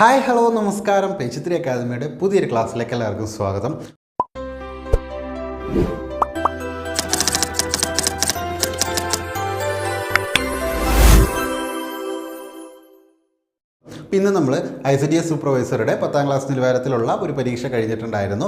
Hi hello നമസ്കാരം. പേച്ചിത്രി അക്കാദമിയുടെ പുതിയൊരു ക്ലാസ്സിലേക്ക് എല്ലാവർക്കും സ്വാഗതം. ഇന്ന് നമ്മൾ ഐ സി ഡി എസ് സൂപ്പർവൈസറുടെ പത്താം ക്ലാസ് നിലവാരത്തിലുള്ള ഒരു പരീക്ഷ കഴിഞ്ഞിട്ടുണ്ടായിരുന്നു.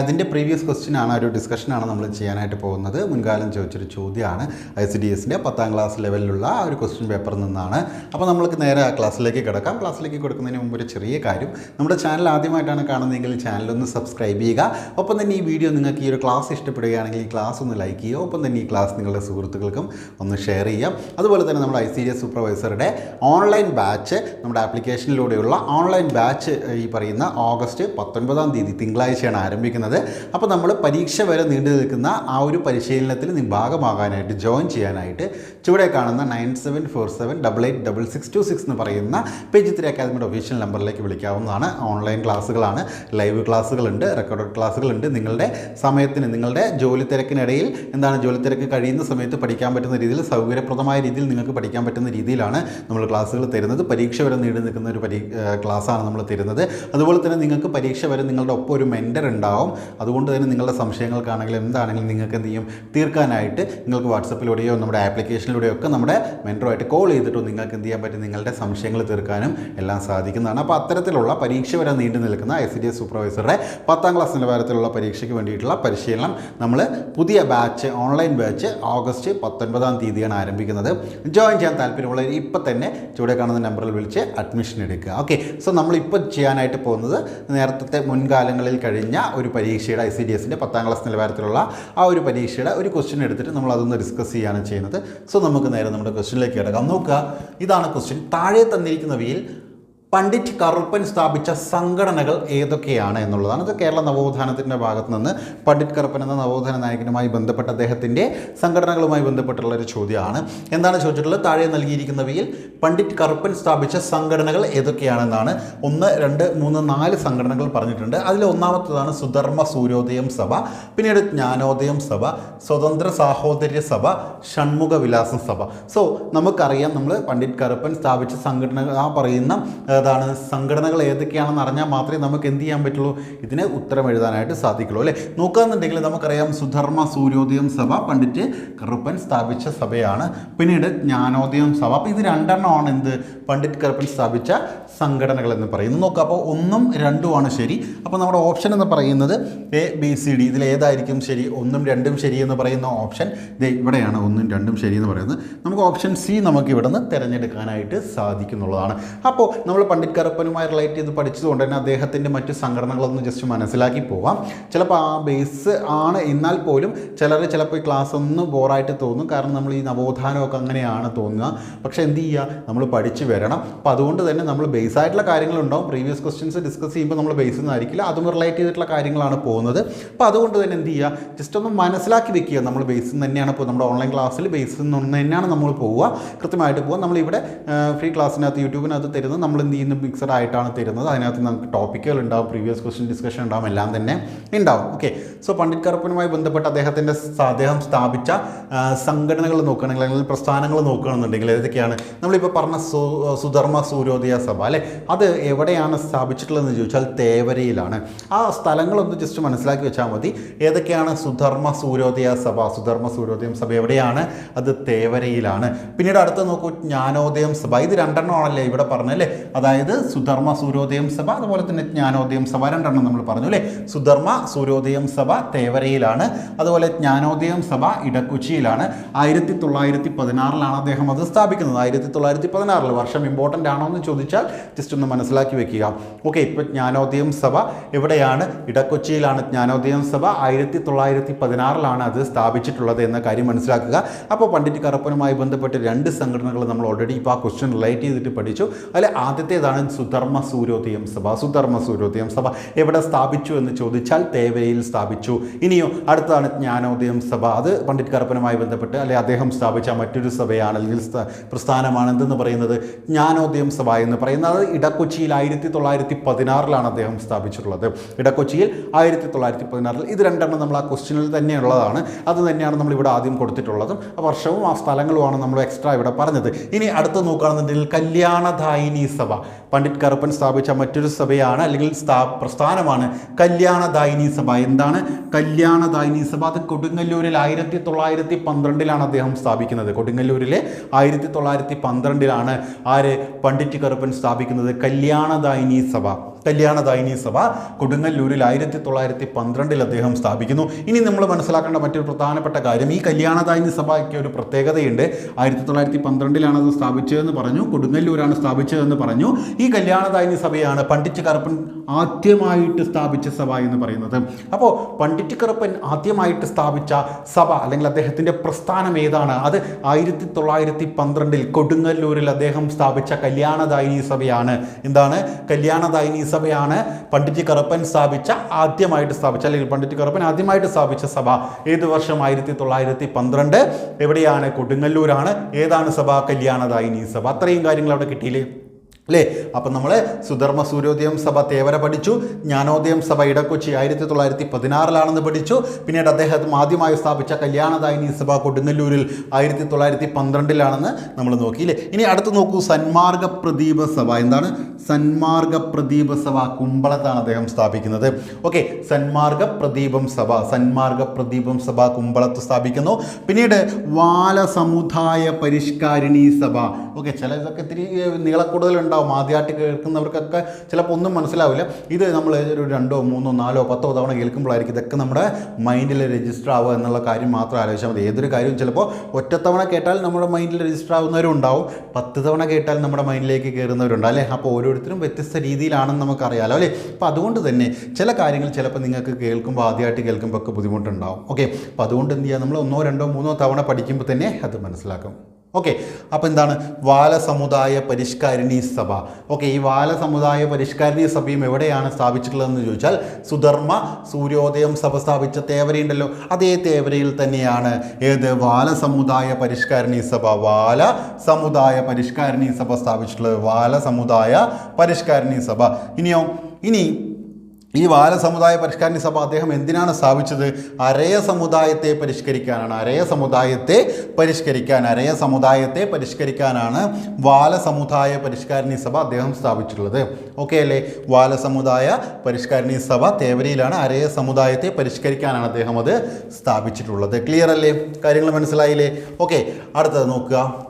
അതിന്റെ പ്രീവിയസ് ക്വസ്റ്റ്യൻ ആണ് ഒരു ഡിസ്കഷനാണ് നമ്മൾ ചെയ്യാനായിട്ട് പോകുന്നത്. മുൻകാലം ചോദിച്ചൊരു ചോദ്യമാണ് ഐ സി ഡി എസിന്റെ പത്താം ക്ലാസ് ലെവലിലുള്ള ആ ഒരു ക്വസ്റ്റ്യൻ പേപ്പറിൽ നിന്നാണ്. അപ്പോൾ നമ്മൾക്ക് നേരെ ക്ലാസ്സിലേക്ക് കിടക്കാം. ക്ലാസ്സിലേക്ക് കൊടുക്കുന്നതിന് മുമ്പ് ഒരു ചെറിയ കാര്യം. നമ്മുടെ ചാനൽ ആദ്യമായിട്ടാണ് കാണുന്നതെങ്കിൽ ചാനലൊന്ന് സബ്സ്ക്രൈബ് ചെയ്യുക. ഒപ്പം തന്നെ ഈ വീഡിയോ നിങ്ങൾക്ക് ഈ ഒരു ക്ലാസ് ഇഷ്ടപ്പെടുകയാണെങ്കിൽ ഈ ക്ലാസ് ഒന്ന് ലൈക്ക് ചെയ്യുക. ഒപ്പം തന്നെ ഈ ക്ലാസ് നിങ്ങളുടെ സുഹൃത്തുക്കൾക്കും ഒന്ന് ഷെയർ ചെയ്യാം അതുപോലെ തന്നെ നമ്മുടെ ഐ സി ഡി എസ് സൂപ്പർവൈസറുടെ ഓൺലൈൻ ബാച്ച് നമ്മുടെ ആപ്ലിക്കേഷനിലൂടെയുള്ള ഓൺലൈൻ ബാച്ച് ഈ പറയുന്ന ഓഗസ്റ്റ് പത്തൊൻപതാം തീയതി തിങ്കളാഴ്ചയാണ് ആരംഭിക്കുന്നത്. അപ്പോൾ നമ്മൾ പരീക്ഷ വരെ നീണ്ടു നിൽക്കുന്ന ആ ഒരു പരിശീലനത്തിൽ നീ ഭാഗമാകാനായിട്ട് ജോയിൻ ചെയ്യാനായിട്ട് ചുവടെ കാണുന്ന nine seven four seven double eight double six two six എന്ന് പറയുന്ന പേജ് ത്രീ അക്കാദമിയുടെ ഒഫീഷ്യൽ നമ്പറിലേക്ക് വിളിക്കാവുന്നതാണ്. ഓൺലൈൻ ക്ലാസ്സുകളാണ് ലൈവ് ക്ലാസ്സുകളുണ്ട് റെക്കോർഡഡ് ക്ലാസ്സുകളുണ്ട് നിങ്ങളുടെ സമയത്തിന് നിങ്ങളുടെ ജോലി തിരക്കിനിടയിൽ എന്താണ് ജോലി തിരക്ക് കഴിയുന്ന സമയത്ത് പഠിക്കാൻ പറ്റുന്ന രീതിയിൽ സൗകര്യപ്രദമായ രീതിയിൽ നിങ്ങൾക്ക് പഠിക്കാൻ പറ്റുന്ന രീതിയിലാണ് നമ്മൾ ക്ലാസ്സുകൾ തരുന്നത്. പരീക്ഷ വരെ നീണ്ടു നിൽക്കുന്ന ഒരു പരീ ക്ലാസ്സാണ് നമ്മൾ തരുന്നത്. അതുപോലെ തന്നെ നിങ്ങൾക്ക് പരീക്ഷ വരെ നിങ്ങളുടെ ഒപ്പം ഒരു മെന്റർ ഉണ്ടാവും. അതുകൊണ്ട് തന്നെ നിങ്ങളുടെ സംശയങ്ങൾക്കാണെങ്കിലും എന്താണെങ്കിലും നിങ്ങൾക്ക് എന്ത് ചെയ്യും? തീർക്കാനായിട്ട് നിങ്ങൾക്ക് വാട്സപ്പിലൂടെയോ നമ്മുടെ ആപ്ലിക്കേഷനിലൂടെയോ ഒക്കെ നമ്മുടെ മെന്ററുമായിട്ട് കോൾ ചെയ്തിട്ടോ നിങ്ങൾക്ക് എന്ത് ചെയ്യാൻ പറ്റും? നിങ്ങളുടെ സംശയങ്ങൾ തീർക്കാനും എല്ലാം സാധിക്കുന്നതാണ്. അപ്പോൾ അത്തരത്തിലുള്ള പരീക്ഷ വരെ നീണ്ടു നിൽക്കുന്ന എസ് ഡി എസ് സൂപ്പർവൈസറുടെ പത്താം ക്ലാസ് നിലവാരത്തിലുള്ള പരീക്ഷയ്ക്ക് വേണ്ടിയിട്ടുള്ള പരിശീലനം നമ്മൾ പുതിയ ബാച്ച് ഓൺലൈൻ ബാച്ച് ഓഗസ്റ്റ് പത്തൊൻപതാം തീയതിയാണ് ആരംഭിക്കുന്നത്. ജോയിൻ ചെയ്യാൻ താല്പര്യമുള്ളവർ ഇപ്പം തന്നെ ചൂടെ കാണുന്ന നമ്പറിൽ വിളിച്ച് അഡ്മിഷൻ എടുക്കുക. ഓക്കെ സോ നമ്മളിപ്പോൾ ചെയ്യാനായിട്ട് പോകുന്നത് നേരത്തെ മുൻകാലങ്ങളിൽ കഴിഞ്ഞ ഒരു പരീക്ഷയുടെ ഐ സി ഡി എസിന്റെ പത്താം ക്ലാസ് നിലവാരത്തിലുള്ള ആ ഒരു പരീക്ഷയുടെ ഒരു ക്വസ്റ്റ്യൻ എടുത്തിട്ട് നമ്മൾ അതൊന്ന് ഡിസ്കസ് ചെയ്യുകയാണ് ചെയ്യുന്നത്. സോ നമുക്ക് നേരെ നമ്മുടെ ക്വസ്റ്റ്യനിലേക്ക് കിടക്കാം. നോക്കുക ഇതാണ് ക്വസ്റ്റ്യൻ താഴെ തന്നിരിക്കുന്നവയിൽ പണ്ഡിറ്റ് കറുപ്പൻ സ്ഥാപിച്ച സംഘടനകൾ ഏതൊക്കെയാണ് എന്നുള്ളതാണ്. ഇത് കേരള നവോത്ഥാനത്തിന്റെ ഭാഗത്ത് നിന്ന് പണ്ഡിറ്റ് കറുപ്പൻ എന്ന നവോത്ഥാന നായകനുമായി ബന്ധപ്പെട്ട അദ്ദേഹത്തിന്റെ സംഘടനകളുമായി ബന്ധപ്പെട്ടുള്ള ഒരു ചോദ്യമാണ്. എന്താണ് ചോദിച്ചിട്ടുള്ളത്? താഴെ നൽകിയിരിക്കുന്നവയിൽ പണ്ഡിറ്റ് കറുപ്പൻ സ്ഥാപിച്ച സംഘടനകൾ ഏതൊക്കെയാണെന്നാണ് ഒന്ന് രണ്ട് മൂന്ന് നാല് സംഘടനകൾ പറഞ്ഞിട്ടുണ്ട്. അതിൽ ഒന്നാമത്തേതാണ് സുധർമ്മ സൂര്യോദയം സഭ പിന്നീട് ജ്ഞാനോദയം സഭ സ്വതന്ത്ര സാഹോദര്യ സഭ ഷൺമുഖ വിലാസം സഭ. സോ നമുക്കറിയാം നമ്മൾ പണ്ഡിറ്റ് കറുപ്പൻ സ്ഥാപിച്ച സംഘടനകൾ ആ പറയുന്ന ഏതാണ് സംഘടനകൾ ഏതൊക്കെയാണെന്ന് അറിഞ്ഞാൽ മാത്രമേ നമുക്ക് എന്ത് ചെയ്യാൻ പറ്റുള്ളൂ? ഇതിന് ഉത്തരം എഴുതാനായിട്ട് സാധിക്കുള്ളൂ അല്ലേ? നോക്കുകയെന്നുണ്ടെങ്കിൽ നമുക്കറിയാം സുധർമ്മ സൂര്യോദയം സഭ പണ്ഡിറ്റ് കറുപ്പൻ സ്ഥാപിച്ച സഭയാണ്. പിന്നീട് ജ്ഞാനോദയം സഭ. അപ്പോൾ ഇത് രണ്ടെണ്ണമാണ് എന്ത്? പണ്ഡിറ്റ് കറുപ്പൻ സ്ഥാപിച്ച സംഘടനകൾ എന്ന് പറയുന്നത്. നോക്കുക അപ്പോൾ ഒന്നും രണ്ടുമാണ് ശരി. അപ്പോൾ നമ്മുടെ ഓപ്ഷൻ എന്ന് പറയുന്നത് എ ബി സി ഡി ഇതിൽ ഏതായിരിക്കും ശരി? ഒന്നും രണ്ടും ശരി എന്ന് പറയുന്ന ഓപ്ഷൻ ദേ ഇവിടെയാണ് ഒന്നും രണ്ടും ശരി എന്ന് പറയുന്നത്. നമുക്ക് ഓപ്ഷൻ സി നമുക്ക് ഇവിടെ നിന്ന് തിരഞ്ഞെടുക്കാനായിട്ട് സാധിക്കുന്നുള്ളതാണ്. അപ്പോൾ നമ്മൾ പണ്ഡിറ്റ് കറുപ്പനുമായി റിലേറ്റ് ചെയ്ത് പഠിച്ചതുകൊണ്ട് തന്നെ അദ്ദേഹത്തിന്റെ മറ്റ് സംഘടനകളൊന്ന് ജസ്റ്റ് മനസ്സിലാക്കി പോവാം. ചിലപ്പോൾ ആ ബേസ് ആണ് എന്നാൽ പോലും ചിലർ ചിലപ്പോൾ ഈ ക്ലാസ് ഒന്ന് ബോറായിട്ട് തോന്നും. കാരണം നമ്മൾ ഈ നവോത്ഥാനമൊക്കെ അങ്ങനെയാണ് തോന്നുക. പക്ഷേ എന്ത് ചെയ്യുക നമ്മൾ പഠിച്ച് വരണം. അപ്പോൾ അതുകൊണ്ട് തന്നെ നമ്മൾ ബേസ് ആയിട്ടുള്ള കാര്യങ്ങളുണ്ടാവും. പ്രീവിയസ് ക്വസ്റ്റ്യൻസ് ഡിസ്കസ് ചെയ്യുമ്പോൾ നമ്മൾ ബേസ് ഒന്നായിരിക്കില്ല അതും റിലേറ്റ് ചെയ്തിട്ടുള്ള കാര്യങ്ങളാണ് പോകുന്നത്. അപ്പോൾ അതുകൊണ്ട് തന്നെ എന്ത് ചെയ്യുക ജസ്റ്റ് ഒന്ന് മനസ്സിലാക്കി വെക്കുക. നമ്മൾ ബേസിൽ നിന്ന് തന്നെയാണ് ഇപ്പോൾ നമ്മുടെ ഓൺലൈൻ ക്ലാസ്സിൽ ബേസിൽ നിന്ന് തന്നെയാണ് നമ്മൾ പോവുക. കൃത്യമായിട്ട് പോവുക നമ്മളിവിടെ ഫ്രീ ക്ലാസ്സിനകത്ത് യൂട്യൂബിനകത്ത് തരുന്നത് നമ്മൾ എന്ത് ചെയ്യുന്നു മിക്സഡ് ആയിട്ടാണ് തരുന്നത്. അതിനകത്ത് നമുക്ക് ടോപ്പിക്കുകൾ ഉണ്ടാവും പ്രീവിയസ് ക്വസ്റ്റ്യൻ ഡിസ്കഷൻ ഉണ്ടാവും എല്ലാം തന്നെ ഉണ്ടാവും. ഓക്കെ സോ പണ്ഡിറ്റ് കറുപ്പനുമായി ബന്ധപ്പെട്ട് അദ്ദേഹത്തിന്റെ അദ്ദേഹം സ്ഥാപിച്ച സംഘടനകൾ നോക്കുകയാണെങ്കിൽ അല്ലെങ്കിൽ പ്രസ്ഥാനങ്ങൾ നോക്കുകയാണെന്നുണ്ടെങ്കിൽ ഏതൊക്കെയാണ്? നമ്മളിപ്പോൾ പറഞ്ഞ സു സുധർമ്മ സൂര്യോദയ സഭ അല്ലേ? അത് എവിടെയാണ് സ്ഥാപിച്ചിട്ടുള്ളതെന്ന് ചോദിച്ചാൽ തേവരയിലാണ്. ആ സ്ഥലങ്ങളൊന്ന് ജസ്റ്റ് മനസ്സിലാക്കി വെച്ചാൽ മതി. ഏതൊക്കെയാണ് സുധർമ്മ സൂര്യോദയ സഭ? സുധർമ്മ സൂര്യോദയം സഭ എവിടെയാണ്? അത് തേവരയിലാണ്. പിന്നീട് അടുത്ത് നോക്കൂ ജ്ഞാനോദയം സഭ. ഇത് രണ്ടെണ്ണമാണല്ലേ ഇവിടെ പറഞ്ഞല്ലേ അതായത് സുധർമ്മ സൂര്യോദയം സഭ അതുപോലെ തന്നെ ജ്ഞാനോദയം സഭ രണ്ടെണ്ണം നമ്മൾ പറഞ്ഞു അല്ലേ? സുധർമ്മ സൂര്യോദയം സഭ തേവരയിലാണ് അതുപോലെ ജ്ഞാനോദയം സഭ ഇടക്കൊച്ചിയിലാണ്. ആയിരത്തി തൊള്ളായിരത്തി പതിനാറിലാണ് അദ്ദേഹം അത് സ്ഥാപിക്കുന്നത്. ആയിരത്തി തൊള്ളായിരത്തി പതിനാറിൽ വർഷം ഇമ്പോർട്ടന്റ് ആണോ എന്ന് ചോദിച്ചാൽ ജസ്റ്റ് ഒന്ന് മനസ്സിലാക്കി വെക്കുക. ഓക്കെ ഇപ്പോൾ ജ്ഞാനോദയം സഭ എവിടെയാണ്? ഇടക്കൊച്ചിയിലാണ് ജ്ഞാനോദയം സഭ. ആയിരത്തി തൊള്ളായിരത്തി പതിനാറിലാണ് അത് സ്ഥാപിച്ചിട്ടുള്ളത് എന്ന കാര്യം മനസ്സിലാക്കുക. അപ്പോൾ പണ്ഡിറ്റ് കറുപ്പനുമായി ബന്ധപ്പെട്ട് രണ്ട് സംഘടനകൾ നമ്മൾ ഓൾറെഡി ഇപ്പോൾ ആ ക്വസ്റ്റ്യൻ റിലേറ്റ് ചെയ്തിട്ട് പഠിച്ചു. അതിൽ ആദ്യത്തേതാണ് സുധർമ്മ സൂര്യോദയം സഭ? സുധർമ്മ സൂര്യോദയം സഭ എവിടെ സ്ഥാപിച്ചു എന്ന് ചോദിച്ചാൽ തേവരയിൽ സ്ഥാപിച്ചു. ഇനിയോ അടുത്തതാണ് ജ്ഞാനോദയം സഭ. അത് പണ്ഡിറ്റ് കറുപ്പനുമായി ബന്ധപ്പെട്ട് അല്ലെ അദ്ദേഹം സ്ഥാപിച്ച മറ്റൊരു സഭയാണ് അല്ലെങ്കിൽ സ്ഥ- പ്രസ്ഥാനമാണ് എന്തെന്ന് പറയുന്നത്? ജ്ഞാനോദയം സഭ എന്ന് പറയുന്നത് ഇടക്കൊച്ചിയിൽ ആയിരത്തി തൊള്ളായിരത്തി പതിനാറിലാണ് അദ്ദേഹം സ്ഥാപിച്ചിട്ടുള്ളത്. ഇടക്കൊച്ചിയിൽ ആയിരത്തി തൊള്ളായിരത്തി പതിനാറിൽ ഇത് രണ്ടെണ്ണം നമ്മൾ ആ ക്വസ്റ്റ്യനിൽ തന്നെയുള്ളതാണ്. അത് തന്നെയാണ് നമ്മൾ ഇവിടെ ആദ്യം കൊടുത്തിട്ടുള്ളതും. ആ വർഷവും ആ സ്ഥലങ്ങളുമാണ് നമ്മൾ എക്സ്ട്രാ ഇവിടെ പറഞ്ഞത്. ഇനി അടുത്ത് നോക്കുകയാണെന്നുണ്ടെങ്കിൽ കല്യാണദായിനി സഭ. പണ്ഡിറ്റ് കറുപ്പൻ സ്ഥാപിച്ച മറ്റൊരു സഭയാണ് അല്ലെങ്കിൽ സ്ഥാ പ്രസ്ഥാനമാണ് കല്യാണദായിനി സഭ. എന്താണ് കല്യാണദായിനി സഭ? അത് കൊടുങ്ങല്ലൂരിൽ ആയിരത്തി തൊള്ളായിരത്തി പന്ത്രണ്ടിലാണ് അദ്ദേഹം സ്ഥാപിക്കുന്നത്. കൊടുങ്ങല്ലൂരിലെ ആയിരത്തി തൊള്ളായിരത്തി പന്ത്രണ്ടിലാണ് ആര് പണ്ഡിറ്റ് കറുപ്പൻ സ്ഥാപിക്കുന്നത്? കല്യാണദായിനി സഭ. കല്യാണദായിനി സഭ കൊടുങ്ങല്ലൂരിൽ ആയിരത്തി തൊള്ളായിരത്തി പന്ത്രണ്ടിൽ അദ്ദേഹം സ്ഥാപിക്കുന്നു. ഇനി നമ്മൾ മനസ്സിലാക്കേണ്ട മറ്റൊരു പ്രധാനപ്പെട്ട കാര്യം ഈ കല്യാണദായിനി സഭയ്ക്ക് ഒരു പ്രത്യേകതയുണ്ട്. ആയിരത്തി തൊള്ളായിരത്തി പന്ത്രണ്ടിലാണ് അത് സ്ഥാപിച്ചതെന്ന് പറഞ്ഞു കൊടുങ്ങല്ലൂരാണ് സ്ഥാപിച്ചതെന്ന് പറഞ്ഞു. ഈ കല്യാണദായിനി സഭയാണ് പണ്ഡിറ്റ് കറുപ്പൻ ആദ്യമായിട്ട് സ്ഥാപിച്ച സഭ എന്ന് പറയുന്നത്. അപ്പോൾ പണ്ഡിറ്റ് കറുപ്പൻ ആദ്യമായിട്ട് സ്ഥാപിച്ച സഭ അല്ലെങ്കിൽ അദ്ദേഹത്തിന്റെ പ്രസ്ഥാനം ഏതാണ്? അത് ആയിരത്തി തൊള്ളായിരത്തി പന്ത്രണ്ടിൽ കൊടുങ്ങല്ലൂരിൽ അദ്ദേഹം സ്ഥാപിച്ച കല്യാണദായിനി സഭയാണ്. എന്താണ്? കല്യാണദായിനി സഭയാണ് പണ്ഡിറ്റ് കറുപ്പൻ സ്ഥാപിച്ച ആദ്യമായിട്ട് സ്ഥാപിച്ച അല്ലെങ്കിൽ പണ്ഡിറ്റ് കറുപ്പൻ ആദ്യമായിട്ട് സ്ഥാപിച്ച സഭ. ഏത് വർഷം? ആയിരത്തി തൊള്ളായിരത്തി പന്ത്രണ്ട്. എവിടെയാണ്? കൊടുങ്ങല്ലൂരാണ്. ഏതാണ് സഭ കല്യാണദായിനി സഭ? അത്രയും കാര്യങ്ങൾ അവിടെ കിട്ടിയില്ലേ? അല്ലേ? അപ്പം നമ്മൾ സുധർമ്മ സൂര്യോദയം സഭ തേവര പഠിച്ചു. ജ്ഞാനോദയം സഭ ഇടക്കൊച്ചി ആയിരത്തി തൊള്ളായിരത്തി പതിനാറിലാണെന്ന് പഠിച്ചു. പിന്നീട് അദ്ദേഹം ആദ്യമായി സ്ഥാപിച്ച കല്യാണദായിനി സഭ കൊടുങ്ങല്ലൂരിൽ ആയിരത്തി തൊള്ളായിരത്തി പന്ത്രണ്ടിലാണെന്ന് നമ്മൾ നോക്കി അല്ലേ ഇനി അടുത്ത് നോക്കൂ സന്മാർഗ പ്രദീപ സഭ. എന്താണ്? സന്മാർഗ പ്രദീപ സഭ കുമ്പളത്താണ് അദ്ദേഹം സ്ഥാപിക്കുന്നത്. ഓക്കെ സന്മാർഗ പ്രദീപം സഭ സന്മാർഗ പ്രദീപം സഭ കുമ്പളത്ത് സ്ഥാപിക്കുന്നു. പിന്നീട് വാല സമുദായ പരിഷ്കാരിണി സഭ. ഓക്കെ ചില ഇതൊക്കെ ഇത്തിരി നീളക്കൂടുതലുണ്ടാവും. ആദ്യമായിട്ട് കേൾക്കുന്നവർക്കൊക്കെ ചിലപ്പോൾ ഒന്നും മനസ്സിലാവില്ല. ഇത് നമ്മൾ ഒരു രണ്ടോ മൂന്നോ നാലോ പത്തോ തവണ കേൾക്കുമ്പോഴായിരിക്കും ഇതൊക്കെ നമ്മുടെ മൈൻഡിൽ രജിസ്റ്റർ ആവുക എന്നുള്ള കാര്യം മാത്രം ആലോചിച്ചാൽ മതി. ഏതൊരു കാര്യവും ചിലപ്പോൾ ഒറ്റത്തവണ കേട്ടാൽ നമ്മുടെ മൈൻഡിൽ രജിസ്റ്റർ ആവുന്നവരും ഉണ്ടാവും പത്ത് തവണ കേട്ടാൽ നമ്മുടെ മൈൻഡിലേക്ക് കയറുന്നവരുണ്ട് അല്ലേ? അപ്പോൾ ഓരോരുത്തരും വ്യത്യസ്ത രീതിയിലാണെന്ന് നമുക്കറിയാലോ അല്ലേ? അപ്പോൾ അതുകൊണ്ട് തന്നെ ചില കാര്യങ്ങൾ ചിലപ്പോൾ നിങ്ങൾക്ക് കേൾക്കുമ്പോൾ ആദ്യമായിട്ട് കേൾക്കുമ്പോൾ ഒക്കെ ബുദ്ധിമുട്ടുണ്ടാവും. ഓക്കെ? അപ്പോൾ അതുകൊണ്ട് എന്ത് ചെയ്യുക? നമ്മൾ ഒന്നോ രണ്ടോ മൂന്നോ തവണ പഠിക്കുമ്പോൾ തന്നെ അത് മനസ്സിലാക്കും. ഓക്കെ അപ്പോൾ എന്താണ്? വാല സമുദായ പരിഷ്കാരിണി സഭ. ഓക്കെ ഈ വാല സമുദായ പരിഷ്കാരിണി സഭയും എവിടെയാണ് സ്ഥാപിച്ചിട്ടുള്ളതെന്ന് ചോദിച്ചാൽ സുധർമ്മ സൂര്യോദയം സഭ സ്ഥാപിച്ച തേവരയുണ്ടല്ലോ അതേ തേവരയിൽ തന്നെയാണ്. ഏത്? വാല സമുദായ പരിഷ്കാരിണി സഭ. വാല സമുദായ പരിഷ്കാരിണി സഭ സ്ഥാപിച്ചിട്ടുള്ളത് വാല സമുദായ പരിഷ്കാരിണി സഭ. ഇനിയോ ഇനി ഈ ബാല സമുദായ പരിഷ്കാരണി സഭ അദ്ദേഹം എന്തിനാണ് സ്ഥാപിച്ചത്? അരയ സമുദായത്തെ പരിഷ്കരിക്കാനാണ്. അരയ സമുദായത്തെ പരിഷ്കരിക്കാൻ അരയ സമുദായത്തെ പരിഷ്കരിക്കാനാണ് ബാല സമുദായ പരിഷ്കാരണി സഭ അദ്ദേഹം സ്ഥാപിച്ചിട്ടുള്ളത്. ഓക്കെ അല്ലേ? ബാല സമുദായ പരിഷ്കാരണി സഭ തേവരിയിലാണ് അരയ സമുദായത്തെ പരിഷ്കരിക്കാനാണ് അദ്ദേഹം അത് സ്ഥാപിച്ചിട്ടുള്ളത്. ക്ലിയർ അല്ലേ? കാര്യങ്ങൾ മനസ്സിലായില്ലേ? ഓക്കെ അടുത്തത് നോക്കുക.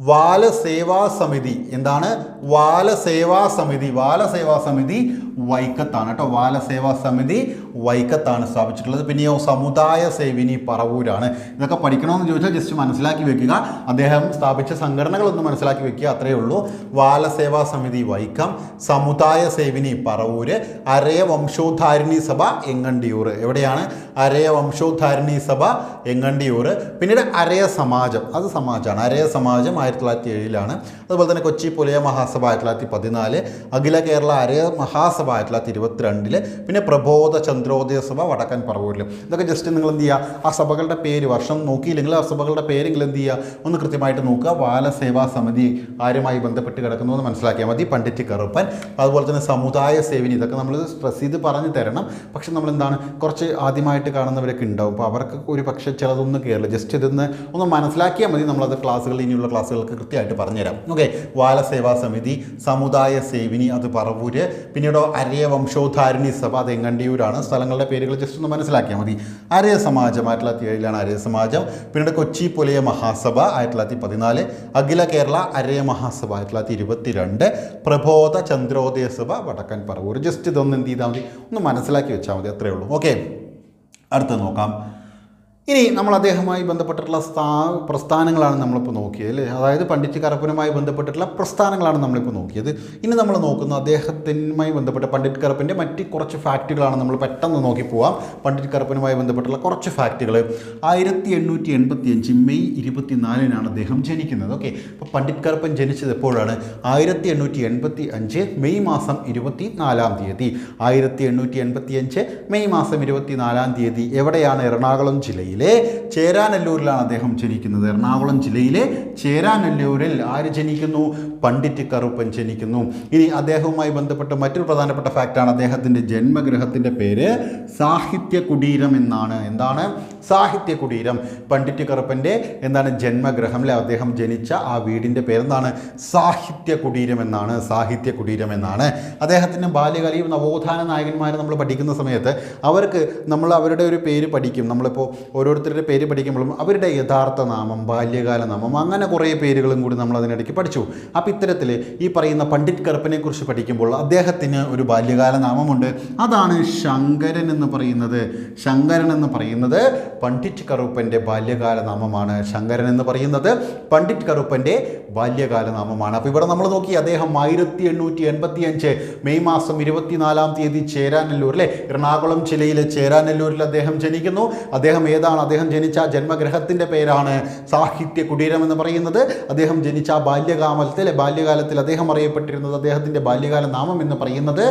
വാലസേവാ സമിതി. എന്താണ്? വാലസേവാ സമിതി. വാലസേവാ സമിതി വൈക്കത്താണ് കേട്ടോ. വാലസേവാ സമിതി വൈക്കത്താണ് സ്ഥാപിച്ചിട്ടുള്ളത്. പിന്നെയോ സമുദായ സേവിനി പറവൂരാണ്. ഇതൊക്കെ പഠിക്കണമെന്ന് ചോദിച്ചാൽ ജസ്റ്റ് മനസ്സിലാക്കി വെക്കുക. അദ്ദേഹം സ്ഥാപിച്ച സംഘടനകളൊന്നും മനസ്സിലാക്കി വെക്കുക. അത്രയേ ഉള്ളൂ. വാലസേവാ സമിതി വൈക്കം സമുദായ സേവിനി പറവൂര് അരയ വംശോദ്ധാരിണി സഭ എങ്ങണ്ടിയൂർ. എവിടെയാണ്? അരയ വംശോദ്ധാരിണി സഭ എങ്ങണ്ടിയൂർ. പിന്നീട് അരയ സമാജം. അത് സമാജമാണ്. അരയ സമാജം ആയിരത്തി തൊള്ളായിരത്തി ഏഴിലാണ് അതുപോലെ തന്നെ കൊച്ചി പുലയ മഹാസഭ ആയിരത്തി തൊള്ളായിരത്തി പതിനാല് അഖില കേരള അരയ മഹാസഭ ആയിരത്തി തൊള്ളായിരത്തി ഇരുപത്തിരണ്ടിൽ പിന്നെ പ്രബോധ ചന്ദ്രോദയ സഭ വടക്കൻ പറവൂരിൽ ഇതൊക്കെ ജസ്റ്റ് നിങ്ങൾ എന്ത് ചെയ്യുക ആ സഭകളുടെ പേര് വർഷം നോക്കിയില്ലെങ്കിൽ ആ സഭകളുടെ പേരെങ്കിലും എന്ത് ചെയ്യുക ഒന്ന് കൃത്യമായിട്ട് നോക്കുക ബാലസേവാ സമിതി ആരുമായി ബന്ധപ്പെട്ട് കിടക്കുന്നു എന്ന് മനസ്സിലാക്കിയാൽ മതി പണ്ഡിറ്റ് കറുപ്പൻ അതുപോലെ തന്നെ സമുദായ സേവിനി ഇതൊക്കെ നമ്മൾ സ്ട്രെസ് ചെയ്ത് പറഞ്ഞു തരണം പക്ഷെ നമ്മൾ എന്താണ് കുറച്ച് ആദ്യമായിട്ട് കാണുന്നവരൊക്കെ ഉണ്ടാവും അപ്പോൾ അവർക്ക് ഒരു പക്ഷേ ചിലതൊന്നും കയറില്ല ജസ്റ്റ് ഇതൊന്ന് ഒന്ന് മനസ്സിലാക്കിയാൽ മതി നമ്മളത് ക്ലാസ്സുകൾ ഇനിയുള്ള ക്ലാസ്സുകൾക്ക് കൃത്യമായിട്ട് പറഞ്ഞുതരാം. ഓക്കെ ബാലസേവാ സമിതി സമുദായ സേവിനി അത് പറവൂര്. പിന്നീട് അരയ വംശോദ്ധാരിണി സഭ അത് എങ്ങണ്ടിയൂരാണ്? സ്ഥലങ്ങളുടെ പേരുകൾ ജസ്റ്റ് ഒന്ന് മനസ്സിലാക്കിയാൽ മതി. അരയ സമാജം ആയിരത്തി തൊള്ളായിരത്തി ഏഴിലാണ് അരയ സമാജം. പിന്നീട് കൊച്ചി പുലയ മഹാസഭ ആയിരത്തി തൊള്ളായിരത്തി പതിനാല്. അഖില കേരള അരയ മഹാസഭ ആയിരത്തി തൊള്ളായിരത്തി ഇരുപത്തിരണ്ട്. പ്രബോധ ചന്ദ്രോദയ സഭ വടക്കൻ പറവൂർ ജസ്റ്റ് ഇതൊന്ന് എന്ത് ചെയ്താൽ മതി? ഒന്ന് മനസ്സിലാക്കി വെച്ചാൽ മതി. അത്രയേ ഉള്ളൂ. ഓക്കെ അടുത്ത് നോക്കാം. ഇനി നമ്മൾ അദ്ദേഹവുമായി ബന്ധപ്പെട്ടിട്ടുള്ള സ്ഥാ പ്രസ്ഥാനങ്ങളാണ് നമ്മളിപ്പോൾ നോക്കിയത് അല്ലേ? അതായത് പണ്ഡിറ്റ് കറപ്പനുമായി ബന്ധപ്പെട്ടിട്ടുള്ള പ്രസ്ഥാനങ്ങളാണ് നമ്മളിപ്പോൾ നോക്കിയത്. ഇനി നമ്മൾ നോക്കുന്നത് അദ്ദേഹത്തിനുമായി ബന്ധപ്പെട്ട പണ്ഡിറ്റ് കറപ്പന്റെ മറ്റ് കുറച്ച് ഫാക്റ്റുകളാണ് നമ്മൾ പെട്ടെന്ന് നോക്കി പോവാം. പണ്ഡിറ്റ് കറപ്പനുമായി ബന്ധപ്പെട്ടുള്ള കുറച്ച് ഫാക്റ്റുകൾ ആയിരത്തി എണ്ണൂറ്റി എൺപത്തി അഞ്ച് മെയ് ഇരുപത്തിനാലിനാണ് അദ്ദേഹം ജനിക്കുന്നത് ഓക്കെ? അപ്പോൾ പണ്ഡിറ്റ് കറപ്പൻ ജനിച്ചത് എപ്പോഴാണ്? ആയിരത്തി എണ്ണൂറ്റി എൺപത്തി അഞ്ച് മെയ് മാസം ഇരുപത്തി നാലാം തീയതി. ആയിരത്തി എണ്ണൂറ്റി എൺപത്തി അഞ്ച് മെയ് മാസം ഇരുപത്തി നാലാം തീയതി എവിടെയാണ് എറണാകുളം ജില്ലയിലെ ചേരാനല്ലൂരിലാണ് അദ്ദേഹം ജനിക്കുന്നത്. എറണാകുളം ജില്ലയിലെ ചേരാനല്ലൂരിൽ ആര് ജനിക്കുന്നു? പണ്ഡിറ്റ് കറുപ്പൻ ജനിക്കുന്നു. ഇനി അദ്ദേഹവുമായി ബന്ധപ്പെട്ട മറ്റൊരു പ്രധാനപ്പെട്ട ഫാക്റ്റാണ് അദ്ദേഹത്തിന്റെ ജന്മഗൃഹത്തിന്റെ പേര് സാഹിത്യ കുടീരം എന്നാണ്. എന്താണ്? സാഹിത്യ കുടീരം പണ്ഡിറ്റ് കറുപ്പന്റെ എന്താണ് ജന്മഗൃഹം അല്ലെ അദ്ദേഹം ജനിച്ച ആ വീടിന്റെ പേരെന്താണ്? സാഹിത്യ കുടീരം എന്നാണ്. സാഹിത്യ കുടീരം എന്നാണ്. അദ്ദേഹത്തിന്റെ ബാല്യകാല ഈ നവോത്ഥാന നായകന്മാരെ നമ്മൾ പഠിക്കുന്ന സമയത്ത് അവർക്ക് നമ്മൾ അവരുടെ ഒരു പേര് പഠിക്കും. നമ്മളിപ്പോൾ ഓരോരുത്തരുടെ പേര് പഠിക്കുമ്പോഴും അവരുടെ യഥാർത്ഥ നാമം ബാല്യകാല നാമം അങ്ങനെ കുറേ പേരുകളും കൂടി നമ്മൾ അതിനിടയ്ക്ക് പഠിച്ചു. അപ്പോൾ ഇത്തരത്തിൽ ഈ പറയുന്ന പണ്ഡിറ്റ് കറുപ്പനെ കുറിച്ച് പഠിക്കുമ്പോൾ അദ്ദേഹത്തിന് ഒരു ബാല്യകാല നാമമുണ്ട്. അതാണ് ശങ്കരൻ എന്ന് പറയുന്നത്. ശങ്കരൻ എന്ന് പറയുന്നത് പണ്ഡിറ്റ് കറുപ്പന്റെ ബാല്യകാല നാമമാണ്. ശങ്കരൻ എന്ന് പറയുന്നത് പണ്ഡിറ്റ് കറുപ്പന്റെ ബാല്യകാല നാമമാണ്. അപ്പോൾ ഇവിടെ നമ്മൾ നോക്കി അദ്ദേഹം ആയിരത്തി എണ്ണൂറ്റി എൺപത്തി അഞ്ച് മെയ് മാസം ഇരുപത്തിനാലാം തീയതി ചേരാനല്ലൂർ അല്ലേ? എറണാകുളം ജില്ലയിലെ ചേരാനല്ലൂരിൽ അദ്ദേഹം ജനിക്കുന്നു. അദ്ദേഹം ഏതാണ്? അദ്ദേഹം ജനിച്ച ജന്മഗ്രഹത്തിന്റെ പേരാണ് സാഹിത്യ കുടീരം എന്ന് പറയുന്നത്. അദ്ദേഹം ജനിച്ച ബാല്യകാലത്തിൽ ബാല്യകാലത്തിൽ അദ്ദേഹം അറിയപ്പെട്ടിരുന്നത് അദ്ദേഹത്തിന്റെ ബാല്യകാല നാമം എന്ന് പറയുന്നത്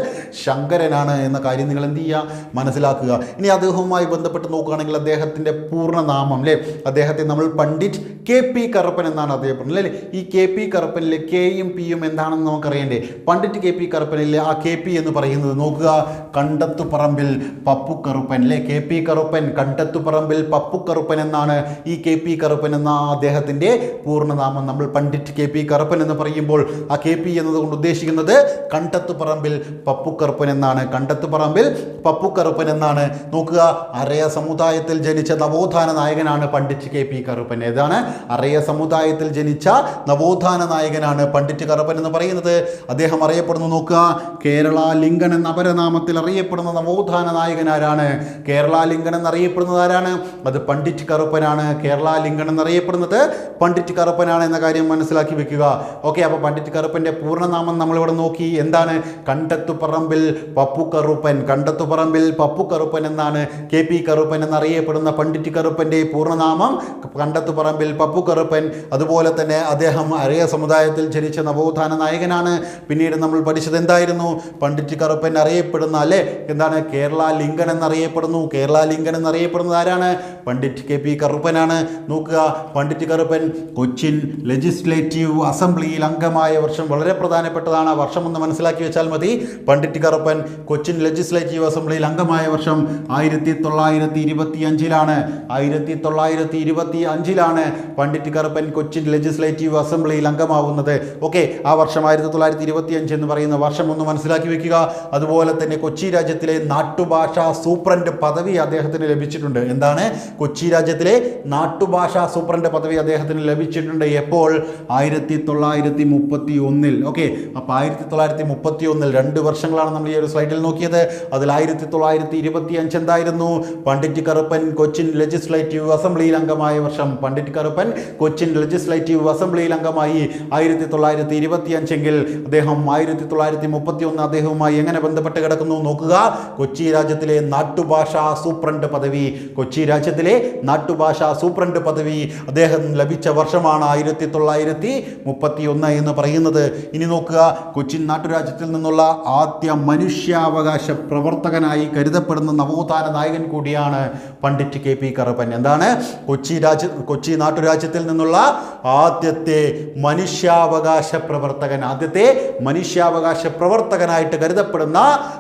ശങ്കരനാണ് എന്ന കാര്യം നിങ്ങൾ എന്ത് ചെയ്യുക? മനസ്സിലാക്കുക. ഇനി അദ്ദേഹവുമായി ബന്ധപ്പെട്ട് നോക്കുകയാണെങ്കിൽ അദ്ദേഹത്തിന്റെ പൂർണനാമം അല്ലേ? അദ്ദേഹത്തെ നമ്മൾ പണ്ഡിറ്റ് കെ പി കറുപ്പൻ എന്നാണ് അറിയപ്പെടുന്നത് അല്ലേ? ഈ കെ പി കറുപ്പനിലെ കെയും പിയും എന്താണെന്ന് നമുക്കറിയണ്ടേ? പണ്ഡിറ്റ് കെ പി കറുപ്പനിലെ ആ കെ പി എന്ന് പറയുന്നത് നോക്കുക. കണ്ടത്തുപറമ്പിൽ പപ്പു കറുപ്പൻ അല്ലേ? കെ പി കറുപ്പൻ കണ്ടത്തുപറമ്പിൽ പപ്പു കറുപ്പൻ എന്നാണ് ഈ കെ പി കറുപ്പൻ എന്ന അദ്ദേഹത്തിന്റെ പൂർണനാമം നമ്മൾ പണ്ഡിറ്റ് കെ പി കറുപ്പൻ എന്ന് പറയുമ്പോൾ ആ കെ പി എന്നതുകൊണ്ട് ഉദ്ദേശിക്കുന്നത് കണ്ടത്തുപറമ്പിൽ പപ്പുക്കറുപ്പൻ എന്നാണ്. കണ്ടത്തുപറമ്പിൽ പപ്പുക്കറുപ്പൻ എന്നാണ്. നോക്കുക അരയ സമുദായത്തിൽ ജനിച്ച നവോത്ഥാന നായകനാണ് പണ്ഡിറ്റ് കെ പി കറുപ്പൻ. ഏതാണ്? അറിയ സമുദായത്തിൽ ജനിച്ച നവോത്ഥാന നായകനാണ് പണ്ഡിറ്റ് കറുപ്പൻ എന്ന് പറയുന്നത്. അദ്ദേഹം അറിയപ്പെടുന്നു നോക്കുക കേരള ലിംഗൻ എന്ന അപരനാമത്തിൽ അറിയപ്പെടുന്ന നവോത്ഥാന നായകൻ ആരാണ്? കേരള ലിംഗൻ എന്നറിയപ്പെടുന്നത് ആരാണ്? അത് പണ്ഡിറ്റ് കറുപ്പനാണ്. കേരള ലിംഗൻ എന്നറിയപ്പെടുന്നത് പണ്ഡിറ്റ് കറുപ്പനാണ് എന്ന കാര്യം മനസ്സിലാക്കി വെക്കുക. ഓക്കെ അപ്പോൾ പണ്ഡിറ്റ് കറുപ്പന്റെ പൂർണനാമം നമ്മളിവിടെ നോക്കി. എന്താണ്? കണ്ടത്തുപറമ്പിൽ പപ്പു കറുപ്പൻ. കണ്ടത്തുപറമ്പിൽ പപ്പു കറുപ്പൻ എന്നാണ് കെ പി കറുപ്പൻ എന്നറിയപ്പെടുന്ന പണ്ഡിറ്റ് കറുപ്പന്റെ പൂർണനാമം. കണ്ടത്തുപറമ്പിൽ പപ്പു കറുപ്പൻ. അതുപോലെ തന്നെ അദ്ദേഹം അരയ സമുദായത്തിൽ ജനിച്ച നവോത്ഥാന നായകനാണ്. പിന്നീട് നമ്മൾ പഠിച്ചത് എന്തായിരുന്നു? പണ്ഡിറ്റ് കറുപ്പൻ അറിയപ്പെടുന്ന അല്ലേ? എന്താണ്? കേരള ലിംഗൻ എന്നറിയപ്പെടുന്നു. കേരള ലിംഗൻ എന്നറിയപ്പെടുന്നത് ആരാണ്? പണ്ഡിറ്റ് കെ പി കറുപ്പനാണ്. നോക്കുക. പണ്ഡിറ്റ് കറുപ്പൻ കൊച്ചിൻ ലെജിസ്ലേറ്റീവ് അസംബ്ലിയിൽ അംഗമായ വർഷം വളരെ പ്രധാനപ്പെട്ടതാണ്. ആ വർഷം ഒന്ന് മനസ്സിലാക്കി വെച്ചാൽ മതി. പണ്ഡിറ്റ് കറുപ്പൻ കൊച്ചിൻ ലെജിസ്ലേറ്റീവ് അസംബ്ലിയിൽ അംഗമായ വർഷം ആയിരത്തി തൊള്ളായിരത്തി ഇരുപത്തി അഞ്ചിലാണ് ആയിരത്തി തൊള്ളായിരത്തി ഇരുപത്തി അഞ്ചിലാണ് പണ്ഡിറ്റ് കറുപ്പൻ കൊച്ചിൻ ലെജിസ്ലേറ്റീവ് അസംബ്ലിയിൽ അംഗമാവുന്നത്. ഓക്കെ ആ വർഷം ആയിരത്തി തൊള്ളായിരത്തി ഇരുപത്തി അഞ്ച് എന്ന് പറയുന്ന വർഷം ഒന്ന് മനസ്സിലാക്കി വെക്കുക. അതുപോലെ തന്നെ കൊച്ചി രാജ്യത്തിലെ നാട്ടുഭാഷാ സൂപ്രണ്ട് പദവി അദ്ദേഹത്തിന് ലഭിച്ചിട്ടുണ്ട്. എന്താണ്? കൊച്ചി രാജ്യത്തിലെ നാട്ടുഭാഷാ സൂപ്രണ്ട് പദവി അദ്ദേഹത്തിന് ലഭിച്ചിട്ടുണ്ട്. എപ്പോൾ? ആയിരത്തി തൊള്ളായിരത്തി മുപ്പത്തി ഒന്നിൽ ഓക്കെ അപ്പോൾ ആയിരത്തി തൊള്ളായിരത്തി മുപ്പത്തി ഒന്നിൽ രണ്ട് വർഷങ്ങളാണ് നമ്മൾ ഈ ഒരു സ്ലൈഡിൽ നോക്കിയത്. അതിൽ ആയിരത്തി തൊള്ളായിരത്തി ഇരുപത്തി അഞ്ച് എന്തായിരുന്നു? പണ്ഡിറ്റ് കറുപ്പൻ കൊച്ചിൻ ലെജിസ്ലേറ്റീവ് അസംബ്ലിയിൽ അംഗമായ വർഷം പണ്ഡിറ്റ് കറുപ്പൻ കൊച്ചിൻ ലെജിസ്ലേറ്റീവ് അസംബ്ലിയിൽ അംഗമായി ആയിരത്തി തൊള്ളായിരത്തി ഇരുപത്തി അഞ്ചെങ്കിൽ അദ്ദേഹം ആയിരത്തി തൊള്ളായിരത്തി മുപ്പത്തി ഒന്ന് അദ്ദേഹവുമായി എങ്ങനെ ബന്ധപ്പെട്ട് കിടക്കുന്നു? നോക്കുക. കൊച്ചി രാജ്യത്തിലെ നാട്ടുഭാഷാ സൂപ്രണ്ട് പദവി. കൊച്ചി രാജ്യത്തിലെ നാട്ടുഭാഷാ സൂപ്രണ്ട് പദവി അദ്ദേഹം ലഭിച്ച വർഷമാണ് ആയിരത്തി തൊള്ളായിരത്തി മുപ്പത്തി ഒന്ന് എന്ന് പറയുന്നത്. ഇനി നോക്കുക കൊച്ചിൻ നാട്ടുരാജ്യത്തിൽ നിന്നുള്ള ആദ്യ മനുഷ്യാവകാശ പ്രവർത്തകനായി കരുതപ്പെടുന്ന നവോത്ഥാന നായകൻ കൂടിയാണ് പണ്ഡിറ്റ് കെ പി കറുപ്പൻ. എന്താണ്? കൊച്ചി രാജ്യ കൊച്ചി നാട്ടുരാജ്യത്തിൽ നിന്നുള്ള ആദ്യത്തെ മനുഷ്യാവകാശ പ്രവർത്തകൻ. ആദ്യത്തെ മനുഷ്യാവകാശ പ്രവർത്തകനായിട്ട് കരുതപ്പെടുന്ന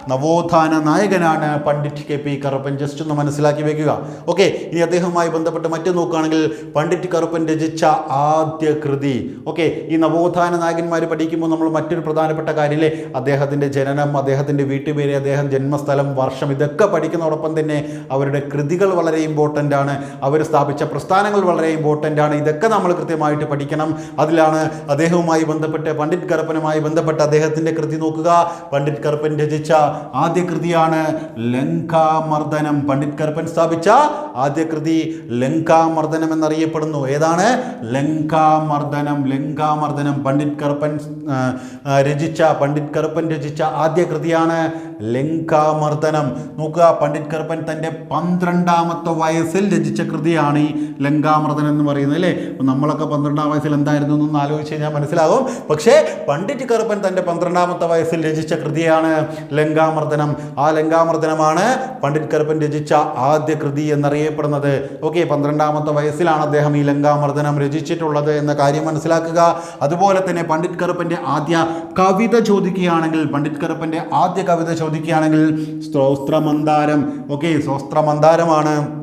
നവോത്ഥാന നായകനാണ് Pandit K P Karuppan. Just ഒന്ന് മനസ്സിലാക്കി വെക്കുക. ഓക്കെ ഇനി അദ്ദേഹവുമായി ബന്ധപ്പെട്ട് മറ്റു നോക്കുകയാണെങ്കിൽ പണ്ഡിറ്റ് കറുപ്പൻ രചിച്ച ആദ്യ കൃതി. ഓക്കെ ഈ നവോത്ഥാന നായകന്മാർ പഠിക്കുമ്പോൾ നമ്മൾ മറ്റൊരു പ്രധാനപ്പെട്ട കാര്യമില്ലേ? അദ്ദേഹത്തിന്റെ ജനനം അദ്ദേഹത്തിന്റെ വീട്ടുപേര് അദ്ദേഹം ജന്മസ്ഥലം വർഷം ഇതൊക്കെ പഠിക്കുന്നതോടൊപ്പം തന്നെ അവരുടെ കൃതികൾ വളരെ ഇമ്പോർട്ടന്റ് ആണ്. അവർ സ്ഥാപിച്ച പ്രസ്ഥാനങ്ങൾ വളരെ ഇമ്പോർട്ടന്റ് ആണ്. ഇതൊക്കെ നമ്മൾ കൃത്യമായിട്ട് പഠിക്കണം. അതിലാണ് അദ്ദേഹവുമായി ബന്ധപ്പെട്ട് പണ്ഡിറ്റ് കറുപ്പനുമായി ബന്ധപ്പെട്ട് അദ്ദേഹത്തിന്റെ കൃതി നോക്കുക. പണ്ഡിറ്റ് കറുപ്പൻ രചിച്ച ആദ്യ കൃതിയാണ് ലങ്കാമർദ്ദനം. പണ്ഡിറ്റ് കറുപ്പൻ സ്ഥാപിച്ച ആദ്യ കൃതി ലങ്കാമർദ്ദനം എന്നറിയപ്പെടുന്നു. ഏതാണ്? ലങ്കാമർദ്ദനം. ലങ്കാമർദ്ദനം പണ്ഡിറ്റ് കറുപ്പൻ രചിച്ച പണ്ഡിറ്റ് കറുപ്പൻ രചിച്ച ആദ്യ കൃതിയാണ് ലങ്കാമർദ്ദനം. നോക്കുക പണ്ഡിറ്റ് കറുപ്പൻ തന്റെ പന്ത്രണ്ടാമത്തെ വയസ്സിൽ രചിച്ച കൃതിയാണ് ഈ ലങ്കാമർദ്ദനം എന്ന് പറയുന്നത് അല്ലേ? നമ്മളൊക്കെ പന്ത്രണ്ടാം വയസ്സിൽ എന്തായിരുന്നു എന്നൊന്ന് ആലോചിച്ച് കഴിഞ്ഞാൽ മനസ്സിലാകും. പക്ഷേ പണ്ഡിറ്റ് കറുപ്പൻ തന്റെ പന്ത്രണ്ടാമത്തെ വയസ്സിൽ രചിച്ച കൃതിയാണ് ലങ്കാമർദ്ദനം. ആ ലങ്കാമർദ്ദനമാണ് പണ്ഡിറ്റ് കറുപ്പൻ രചിച്ച ആദ്യ കൃതി എന്നറിയപ്പെടുന്നത്. ഓക്കെ പന്ത്രണ്ടാമത്തെ വയസ്സിലാണ് അദ്ദേഹം ഈ ലങ്കാമർദ്ദനം രചിച്ചിട്ടുള്ളത് എന്ന കാര്യം മനസ്സിലാക്കുക. അതുപോലെ തന്നെ പണ്ഡിറ്റ് കറുപ്പന്റെ ആദ്യ കവിത ചോദിക്കുകയാണെങ്കിൽ പണ്ഡിറ്റ് കറുപ്പന്റെ ആദ്യ കവിത ചോദിക്കുകയാണെങ്കിൽ സ്തോത്രമന്ദാരം. ഓക്കെ സ്തോത്രമന്ദാരമാണ്.